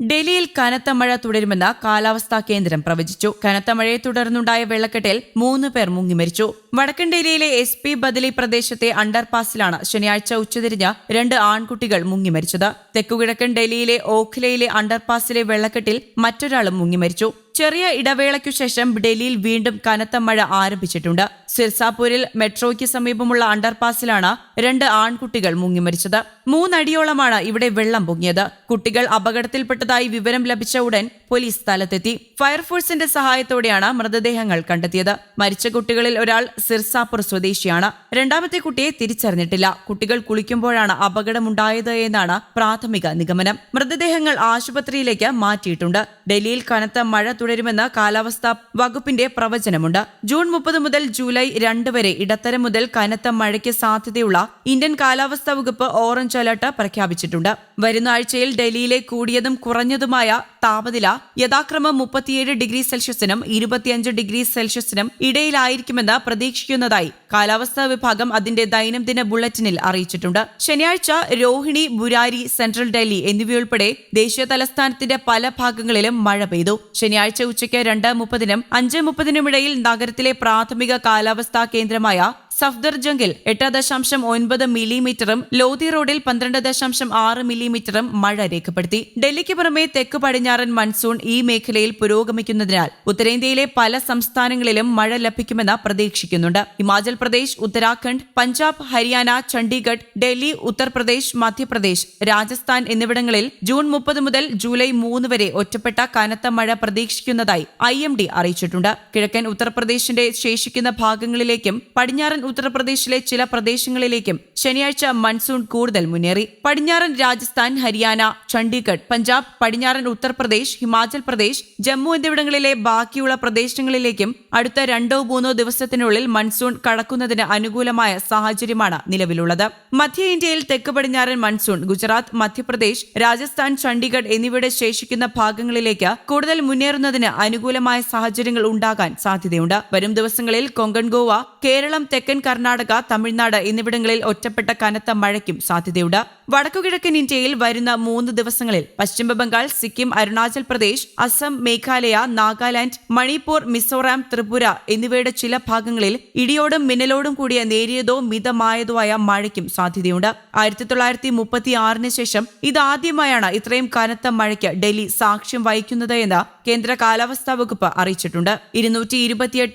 ഡൽഹിയിൽ കനത്ത മഴ തുടരുമെന്ന് കാലാവസ്ഥാ കേന്ദ്രം പ്രവചിച്ചു. കനത്ത മഴയെ തുടർന്നുണ്ടായ വെള്ളക്കെട്ടിൽ മൂന്ന് പേർ മുങ്ങിമരിച്ചു വടക്കൻ ഡൽഹിയിലെ എസ് പി ബദലി പ്രദേശത്തെ അണ്ടർപാസിലാണ് ശനിയാഴ്ച ഉച്ചതിരിഞ്ഞ് രണ്ട് ആൺകുട്ടികൾ മുങ്ങിമരിച്ചത് തെക്കുകിഴക്കൻ ഡൽഹിയിലെ ഓഖ്ലയിലെ അണ്ടർപാസിലെ വെള്ളക്കെട്ടിൽ മറ്റൊരാളും മുങ്ങിമരിച്ചു ചെറിയ ഇടവേളയ്ക്കു ശേഷം ഡൽഹിയിൽ വീണ്ടും കനത്ത മഴ ആരംഭിച്ചിട്ടുണ്ട്. സിർസാപൂരിൽ മെട്രോയ്ക്ക് സമീപമുള്ള അണ്ടർപാസിലാണ് രണ്ട് ആൺകുട്ടികൾ മുങ്ങിമരിച്ചത് മൂന്നടിയോളമാണ് ഇവിടെ വെള്ളം പൊങ്ങിയത്. കുട്ടികൾ അപകടത്തിൽപ്പെട്ടതായി വിവരം ലഭിച്ച ഉടൻ പോലീസ് സ്ഥലത്തെത്തി. ഫയർഫോഴ്സിന്റെ സഹായത്തോടെയാണ് മൃതദേഹങ്ങൾ കണ്ടെത്തിയത്. മരിച്ച കുട്ടികളിൽ ഒരാൾ സിർസാപ്പൂർ സ്വദേശിയാണ്. രണ്ടാമത്തെ കുട്ടിയെ തിരിച്ചറിഞ്ഞിട്ടില്ല. കുട്ടികൾ കുളിക്കുമ്പോഴാണ് അപകടമുണ്ടായത് എന്നാണ് പ്രാഥമിക നിഗമനം. മൃതദേഹങ്ങൾ ആശുപത്രിയിലേക്ക് മാറ്റിയിട്ടുണ്ട്. ഡൽഹിയിൽ കനത്ത മഴ തുടരുമെന്ന് കാലാവസ്ഥാ വകുപ്പിന്റെ പ്രവചനമുണ്ട്. ജൂൺ മുപ്പത് മുതൽ ജൂലൈ രണ്ട് വരെ ഇടത്തരം മുതൽ കനത്ത മഴയ്ക്ക് സാധ്യതയുള്ള ഇന്ത്യൻ കാലാവസ്ഥാ വകുപ്പ് ഓറഞ്ച് അലർട്ട് പ്രഖ്യാപിച്ചിട്ടുണ്ട്. വരുന്ന ആഴ്ചയിൽ ഡൽഹിയിലെ കൂടിയതും കുറഞ്ഞതുമായ താപനില യഥാക്രമം മുപ്പത്തിയേഴ് ഡിഗ്രി സെൽഷ്യസിനും ഇരുപത്തിയഞ്ച് ഡിഗ്രി സെൽഷ്യസിനും ഇടയിലായിരിക്കുമെന്ന് പ്രതീക്ഷിക്കുന്നതായി കാലാവസ്ഥാ വിഭാഗം അതിന്റെ ദൈനംദിന ബുള്ളറ്റിനിൽ അറിയിച്ചിട്ടുണ്ട്. ശനിയാഴ്ച രോഹിണി ബുരാരി സെൻട്രൽ ഡൽഹി എന്നിവയുൾപ്പെടെ ദേശീയ തലസ്ഥാനത്തിന്റെ പല ഭാഗങ്ങളിലും മഴ പെയ്തു. ശനിയാഴ്ച ഉച്ചയ്ക്ക് രണ്ട് മുപ്പതിനും അഞ്ച് മുപ്പതിനുമിടയിൽ നഗരത്തിലെ പ്രാഥമിക കാലാവസ്ഥാ കേന്ദ്രമായ സഫ്ദർജംഗിൽ എട്ട് ദശാംശം ഒൻപത് മില്ലിമീറ്ററും ലോധി റോഡിൽ പന്ത്രണ്ട് ദശാംശം ആറ് മില്ലിമീറ്ററും മഴ രേഖപ്പെടുത്തി. ഡൽഹിക്ക് പുറമെ തെക്ക് പടിഞ്ഞാറൻ മൺസൂൺ ഈ മേഖലയിൽ പുരോഗമിക്കുന്നതിനാൽ ഉത്തരേന്ത്യയിലെ പല സംസ്ഥാനങ്ങളിലും മഴ ലഭിക്കുമെന്ന് പ്രതീക്ഷിക്കുന്നുണ്ട്. ഹിമാചൽ പ്രദേശ് ഉത്തരാഖണ്ഡ് പഞ്ചാബ് ഹരിയാന ചണ്ഡീഗഡ് ഡൽഹി ഉത്തർപ്രദേശ് മധ്യപ്രദേശ് രാജസ്ഥാൻ എന്നിവിടങ്ങളിൽ ജൂൺ മുപ്പത് മുതൽ ജൂലൈ മൂന്ന് വരെ ഒറ്റപ്പെട്ട കനത്ത മഴ പ്രതീക്ഷിക്കുന്നതായി ഐ എം ഡി അറിയിച്ചിട്ടുണ്ട്. കിഴക്കൻ ഉത്തർപ്രദേശിന്റെ ശേഷിക്കുന്ന ഭാഗങ്ങളിലേക്കും പടിഞ്ഞാറൻ ഉത്തർപ്രദേശിലെ ചില പ്രദേശങ്ങളിലേക്കും ശനിയാഴ്ച മൺസൂൺ കൂടുതൽ മുന്നേറി. പടിഞ്ഞാറൻ രാജസ്ഥാൻ ഹരിയാന ചണ്ഡീഗഡ് പഞ്ചാബ് പടിഞ്ഞാറൻ ഉത്തർപ്രദേശ് ഹിമാചൽ പ്രദേശ് ജമ്മു എന്നിവിടങ്ങളിലെ ബാക്കിയുള്ള പ്രദേശങ്ങളിലേക്കും അടുത്ത രണ്ടോ മൂന്നോ ദിവസത്തിനുള്ളിൽ മൺസൂൺ കടക്കുന്നതിന് അനുകൂലമായ സാഹചര്യമാണ് നിലവിലുള്ളത്. മധ്യ ഇന്ത്യയിൽ തെക്ക് പടിഞ്ഞാറൻ മൺസൂൺ ഗുജറാത്ത് മധ്യപ്രദേശ് രാജസ്ഥാൻ ചണ്ഡീഗഡ് എന്നിവയുടെ ശേഷിക്കുന്ന ഭാഗങ്ങളിലേക്ക് കൂടുതൽ മുന്നേറുന്നതിന് അനുകൂലമായ സാഹചര്യങ്ങൾ ഉണ്ടാകാൻ സാധ്യതയുണ്ട്. വരും ദിവസങ്ങളിൽ കൊങ്കൺ ഗോവ കേരളം തെക്കൻ കർണാടക തമിഴ്നാട് എന്നിവിടങ്ങളിൽ ഒറ്റപ്പെട്ട കനത്ത മഴയ്ക്കും സാധ്യതയുണ്ട്. വടക്കുകിഴക്കൻ ഇന്ത്യയിൽ വരുന്ന മൂന്ന് ദിവസങ്ങളിൽ പശ്ചിമബംഗാൾ സിക്കിം അരുണാചൽ പ്രദേശ് അസം മേഘാലയ നാഗാലാൻഡ് മണിപ്പൂർ മിസോറാം ത്രിപുര എന്നിവയുടെ ചില ഭാഗങ്ങളിൽ ഇടിയോടും മിന്നലോടും കൂടിയ നേരിയതോ മിതമായതോ ആയ മഴയ്ക്കും സാധ്യതയുണ്ട്. ആയിരത്തി തൊള്ളായിരത്തി മുപ്പത്തി ആറിന് ശേഷം ഇതാദ്യമായാണ് ഇത്രയും കനത്ത മഴയ്ക്ക് ഡൽഹി സാക്ഷ്യം വഹിക്കുന്നത് എന്ന് കേന്ദ്ര കാലാവസ്ഥാ വകുപ്പ് അറിയിച്ചിട്ടുണ്ട്. ഇരുന്നൂറ്റി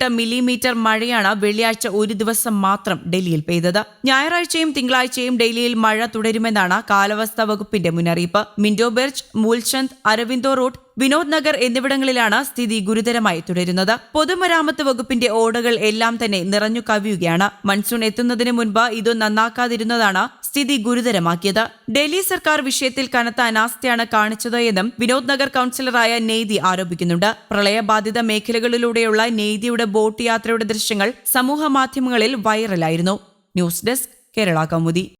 മില്ലിമീറ്റർ മഴയാണ് വെള്ളിയാഴ്ച ഒരു ദിവസം മാത്രം ഡൽഹിയിൽ പെയ്തത്. ഞായറാഴ്ചയും തിങ്കളാഴ്ചയും ഡൽഹിയിൽ മഴ തുടരുമെന്നാണ് കാലാവസ്ഥാ വകുപ്പിന്റെ മുന്നറിയിപ്പ്. Minto bridge Moolchand Aurobindo road Vinod Nagar എന്നിവിടങ്ങളിലാണ് സ്ഥിതി ഗുരുതരമായി തുടരുന്നത്. പൊതുമരാമത്ത് വകുപ്പിന്റെ ഓടകൾ എല്ലാം തന്നെ നിറഞ്ഞു കവിയുകയാണ്. മൺസൂൺ എത്തുന്നതിന് മുൻപ് ഇത് നന്നാക്കാതിരുന്നതാണ് സ്ഥിതി ഗുരുതരമാക്കിയത്. ഡൽഹി സർക്കാർ വിഷയത്തിൽ കനത്ത അനാസ്ഥയാണ് കാണിച്ചത് എന്നും വിനോദ് നഗർ കൌൺസിലറായ നെയ്തി ആരോപിക്കുന്നുണ്ട്. പ്രളയബാധിത മേഖലകളിലൂടെയുള്ള നെയ്തിയുടെ ബോട്ട് യാത്രയുടെ ദൃശ്യങ്ങൾ സമൂഹ മാധ്യമങ്ങളിൽ വൈറലായിരുന്നു. News desk Kerala Kaumudi.